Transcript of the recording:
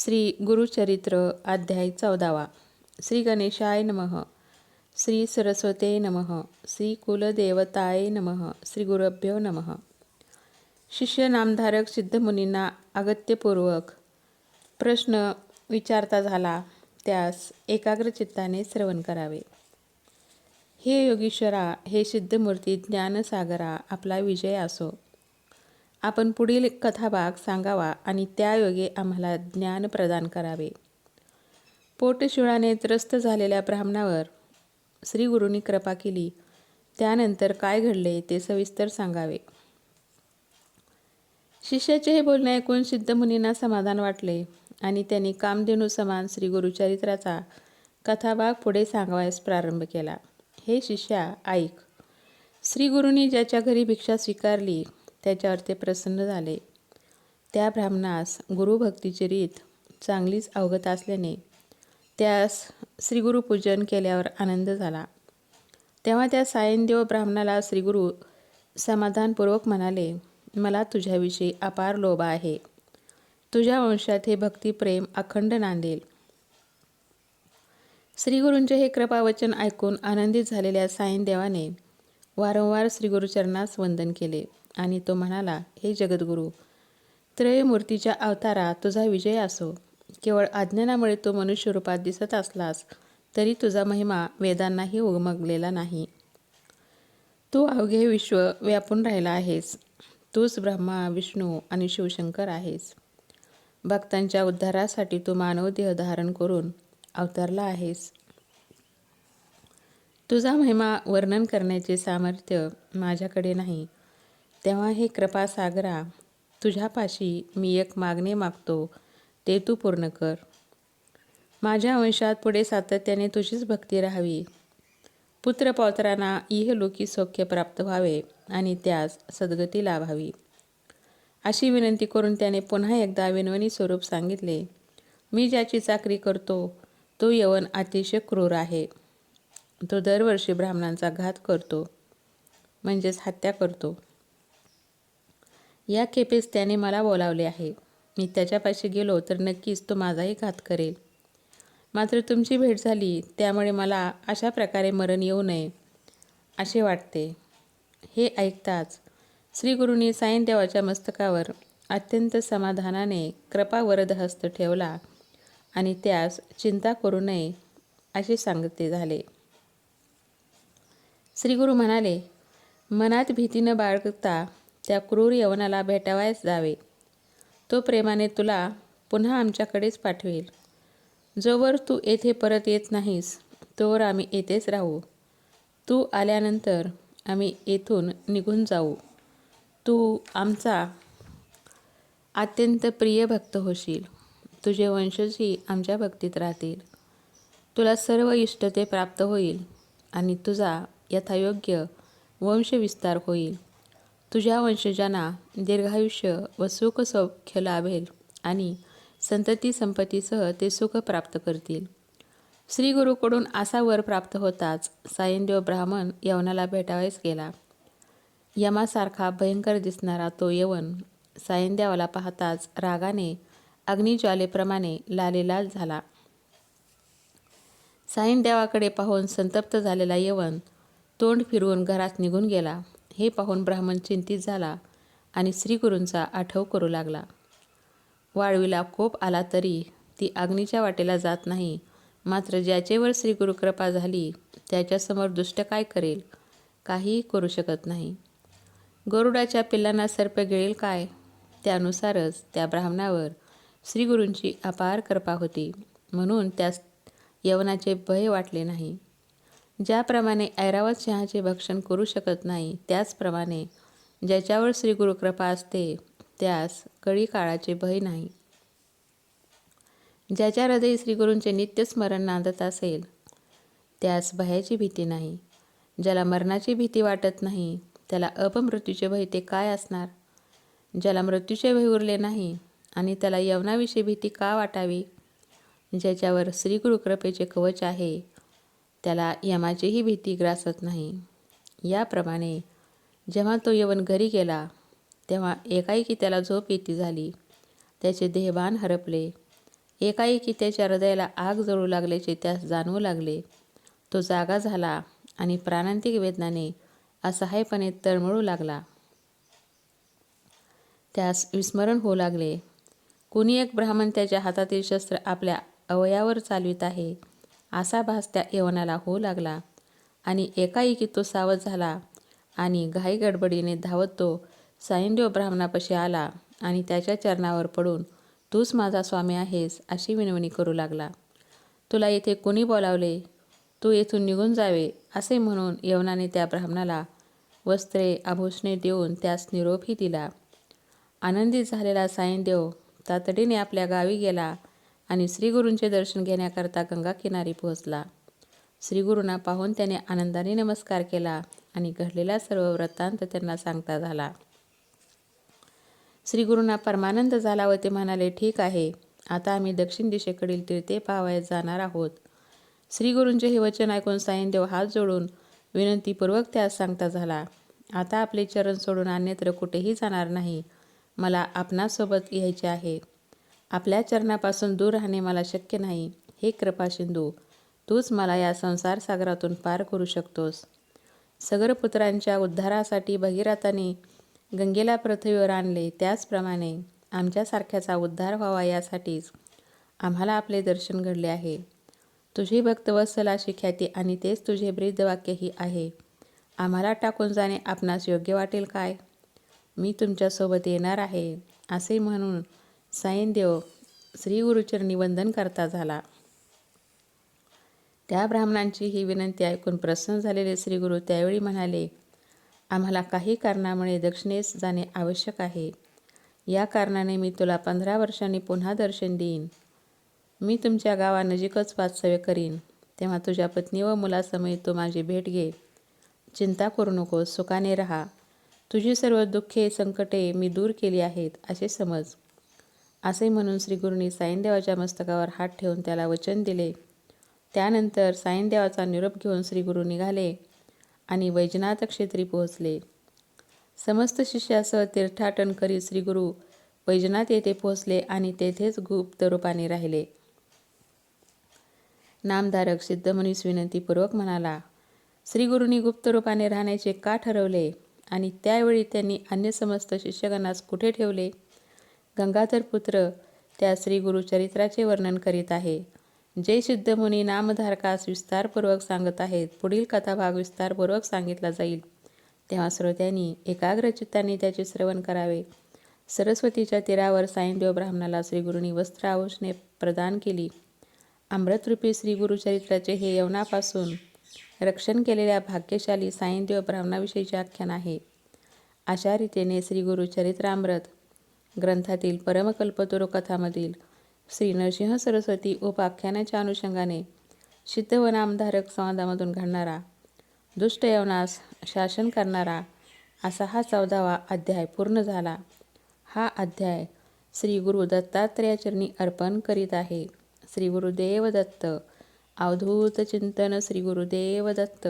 श्री गुरुचरित्र अध्याय चौदावा. श्री गणेशाय नमः. श्री सरस्वते नमः. श्री कुलदेवताय नमः. श्री गुरुभ्यो नमः. शिष्य नामधारक सिद्धमुनींना अगत्यपूर्वक प्रश्न विचारता झाला त्यास एकाग्रचित्ताने श्रवण करावे. हे योगीश्वरा हे सिद्धमूर्ती ज्ञानसागरा आपला विजय असो. आपण पुढील कथाभाग सांगावा आणि त्यायोगे आम्हाला ज्ञान प्रदान करावे. पोटशिळाने त्रस्त झालेल्या ब्राह्मणावर श्रीगुरूंनी कृपा केली. त्यानंतर काय घडले ते सविस्तर सांगावे. शिष्याचे हे बोलणे ऐकून सिद्धमुनींना समाधान वाटले आणि त्यांनी कामधेनू समान श्री गुरुचरित्राचा कथाभाग पुढे सांगवायस प्रारंभ केला. हे शिष्या ऐक. श्रीगुरूंनी ज्याच्या घरी भिक्षा स्वीकारली त्याच्यावर ते प्रसन्न झाले. त्या ब्राह्मणास गुरुभक्तीची रीत चांगलीच अवगत असल्याने त्यास श्रीगुरुपूजन केल्यावर आनंद झाला. तेव्हा त्या सायनदेव ब्राह्मणाला श्रीगुरु समाधानपूर्वक म्हणाले मला तुझ्याविषयी अपार लोभ आहे. तुझ्या वंशात हे भक्तिप्रेम अखंड नांदेल. श्रीगुरूंचे हे कृपावचन ऐकून आनंदित झालेल्या साईनदेवाने वारंवार श्रीगुरुचरणास वंदन केले. आणि तो म्हणाला हे जगद्गुरू त्रयमूर्तीच्या अवतारा तुझा विजय असो. केवळ अज्ञानामुळे तो मनुष्य रूपात दिसत असलास तरी तुझा महिमा वेदांनाही उगमगलेला नाही. तू अवघे विश्व व्यापून राहिला आहेस. तूच ब्रह्मा विष्णू आणि शिवशंकर आहेस. भक्तांच्या उद्धारासाठी तू मानव देह धारण करून अवतरला आहेस. तुझा महिमा वर्णन करण्याचे सामर्थ्य माझ्याकडे नाही. तेव्हा हे कृपासागरा तुझ्यापाशी मी एक मागणे मागतो ते तू पूर्ण कर. माझ्या वंशात पुढे सातत्याने तुझीच भक्ती राहावी. पुत्रपौत्रांना इहलोकी सौख्य प्राप्त व्हावे आणि त्यास सद्गती लाभावी. अशी विनंती करून त्याने पुन्हा एकदा विनवणी स्वरूप सांगितले. मी ज्याची चाकरी करतो तो यवन अतिशय क्रूर आहे. तो दरवर्षी ब्राह्मणांचा घात करतो म्हणजेच हत्या करतो. या खेपेस त्याने मला बोलावले आहे. मी त्याच्यापाशी गेलो तर नक्कीच तो माझाही घात करेल. मात्र तुमची भेट झाली त्यामुळे मला अशा प्रकारे मरण येऊ नये असे वाटते. हे ऐकताच श्रीगुरूंनी साईनदेवाच्या मस्तकावर अत्यंत समाधानाने कृपावरद हस्त ठेवला आणि त्यास चिंता करू नये असे सांगते झाले. श्रीगुरू म्हणाले मनात भीती न बाळगता त्या क्रूर यवनाला भेटावयास जावे. तो प्रेमाने तुला पुन्हा आमच्याकडेच पाठवेल. जोवर तू येथे परत येत नाहीस तोवर आम्ही येथेच राहू. तू आल्यानंतर आम्ही येथून निघून जाऊ. तू आमचा अत्यंत प्रिय भक्त होशील. तुझे वंशजही आमच्या भक्तीत राहतील. तुला सर्व इष्टते प्राप्त होईल आणि तुझा यथायोग्य वंशविस्तार होईल. तुझ्या वंशजांना दीर्घायुष्य व सुख सौख्य लाभेल आणि संतती संपत्तीसह ते सुख प्राप्त करतील. श्रीगुरूकडून असा वर प्राप्त होताच सायनदेव ब्राह्मण यवनाला भेटावयास गेला. यमासारखा भयंकर दिसणारा तो यवन सायनदेवाला पाहताच रागाने अग्निज्वालेप्रमाणे लालेलाल झाला. सायनदेवाकडे पाहून संतप्त झालेला यवन तोंड फिरवून घरात निघून गेला. हे पाहून ब्राह्मण चिंतित झाला आणि श्रीगुरूंचा आठव करू लागला. वाळवीला कोप आला तरी ती अग्नीच्या वाटेला जात नाही. मात्र ज्याचेवर श्रीगुरु कृपा झाली त्याच्यासमोर दुष्ट काय करेल? काहीही करू शकत नाही. गरुडाच्या पिल्लांना सर्प गिळेल काय? त्यानुसारच त्या ब्राह्मणावर श्रीगुरूंची अपार कृपा होती. म्हणून त्यास यवनाचे भय वाटले नाही. ज्याप्रमाणे ऐरावत सिंहाचे भक्षण करू शकत नाही त्याचप्रमाणे ज्याच्यावर श्रीगुरु कृपा असते त्यास कळी काळाचे भय नाही. ज्याच्या हृदय श्रीगुरूंचे नित्य स्मरण नांदत असेल त्यास भयाची भीती नाही. ज्याला मरणाची भीती वाटत नाही त्याला अपमृत्यूचे भय ते काय असणार? ज्याला मृत्यूचे भय उरले नाही आणि त्याला यवनाविषयी भीती का वाटावी? ज्याच्यावर श्रीगुरु कृपेचे कवच आहे त्याला यमाचीही भीती ग्रासत नाही. याप्रमाणे जेव्हा तो यवन घरी गेला तेव्हा एकाएकी त्याला झोप येती झाली. त्याचे देहभान हरपले. एकाएकी त्याच्या हृदयाला आग जळू लागल्याचे त्यास जाणवू लागले. तो जागा झाला आणि प्राणांतिक वेदनाने असहायपणे तळमळू लागला. त्यास विस्मरण होऊ लागले. कुणी एक ब्राह्मण त्याच्या हातातील शस्त्र आपल्या अवयावर चालवित आहे? असा भास त्या यवनाला होऊ लागला. आणि एकाएकी तो सावध झाला आणि घाई गडबडीने धावत तो साईंदेव ब्राह्मणापाशी आला आणि त्याच्या चरणावर पडून तूच माझा स्वामी आहेस अशी विनवणी करू लागला. तुला येथे कोणी बोलावले? तू येथून निघून जावे असे म्हणून यवनाने त्या ब्राह्मणाला वस्त्रे आभूषणे देऊन त्यास निरोपही दिला. आनंदित झालेला साईंदेव तातडीने आपल्या गावी गेला आणि श्रीगुरूंचे दर्शन घेण्याकरता गंगाकिनारी पोहोचला. श्रीगुरूंना पाहून त्याने आनंदाने नमस्कार केला आणि घडलेला सर्व वृत्तांत त्यांना सांगता झाला. श्रीगुरूंना परमानंद झाला व ते म्हणाले ठीक आहे आता आम्ही दक्षिण दिशेकडील तीर्थे पाहावयास जाणार आहोत. श्रीगुरूंचे हे वचन ऐकून साईनदेव हात जोडून विनंतीपूर्वक त्यास सांगता झाला आता आपले चरण सोडून अन्यत्र कुठेही जाणार नाही. मला आपणासोबत यायचे आहे. आपल्या चरणापासून दूर राहणे मला शक्य नाही. हे कृपा सिंधू तूच मला या संसार सागरातून पार करू शकतोस. सगरपुत्रांच्या उद्धारासाठी भगीरथाने गंगेला पृथ्वीवर आणले. त्याचप्रमाणे आमच्यासारख्याचा उद्धार व्हावा यासाठीच आम्हाला आपले दर्शन घडले आहे. तुझी भक्तवत्सल अशी ख्याती आणि तेच तुझे ब्रीदवाक्यही आहे. आम्हाला टाकून जाणे आपणास योग्य वाटेल काय? मी तुमच्यासोबत येणार आहे असे म्हणून साईनदेव श्री गुरुचरणी वंदन करता झाला. त्या ब्राह्मणांची ही विनंती ऐकून प्रसन्न झालेले श्रीगुरु त्यावेळी म्हणाले आम्हाला काही कारणामुळे दक्षिणेस जाणे आवश्यक आहे. या कारणाने मी तुला पंधरा वर्षांनी पुन्हा दर्शन देईन. मी तुमच्या गावानजीकच वास्तव्य करीन. तेव्हा तुझ्या पत्नी व मुलासमयी तू माझी भेट घे. चिंता करू नकोस सुखाने राहा. तुझी सर्व दुःखे संकटे मी दूर केली आहेत असे समज. असे म्हणून श्रीगुरूंनी साईनदेवाच्या मस्तकावर हात ठेवून त्याला वचन दिले. त्यानंतर साईनदेवाचा निरोप घेऊन श्रीगुरू निघाले आणि वैजनाथ क्षेत्री पोहोचले. समस्त शिष्यासह तीर्थाटन करीत श्रीगुरू वैजनाथ येथे पोहोचले आणि तेथेच गुप्त रूपाने राहिले. नामधारक सिद्धमुनीस विनंतीपूर्वक म्हणाला श्रीगुरूंनी गुप्त रूपाने राहण्याचे का ठरवले? आणि त्यावेळी त्यांनी अन्य समस्त शिष्यगणास कुठे ठेवले? गंगाधर पुत्र त्या श्री चरित्राचे वर्णन करीत आहे. जे सिद्धमुनी नामधारकास विस्तारपूर्वक सांगत आहेत. पुढील कथाभाग विस्तारपूर्वक सांगितला जाईल. तेव्हा श्रोत्यांनी एकाग्र चित्ताने त्याचे श्रवण करावे. सरस्वतीच्या तीरावर साईनदेव ब्राह्मणाला श्रीगुरूंनी वस्त्र आभूषणे प्रदान केली. अमृतरूपी श्री गुरुचरित्राचे हे यवनापासून रक्षण केलेल्या भाग्यशाली साईनदेव ब्राह्मणाविषयीचे आख्यान आहे. अशा रीतीने श्री गुरुचरित्रामृत ग्रंथातील परमकल्पतुरू कथामधील श्री नरसिंह सरस्वती उपाख्यानाच्या अनुषंगाने सिद्ध संवादामधून घडणारा दुष्ट यवनास शासन करणारा असा हा चौदावा अध्याय पूर्ण झाला. हा अध्याय श्री गुरु दत्तात्रेयाचरणी अर्पण करीत आहे. श्री गुरुदेव दत्त अवधूत चिंतन श्री गुरुदेव दत्त.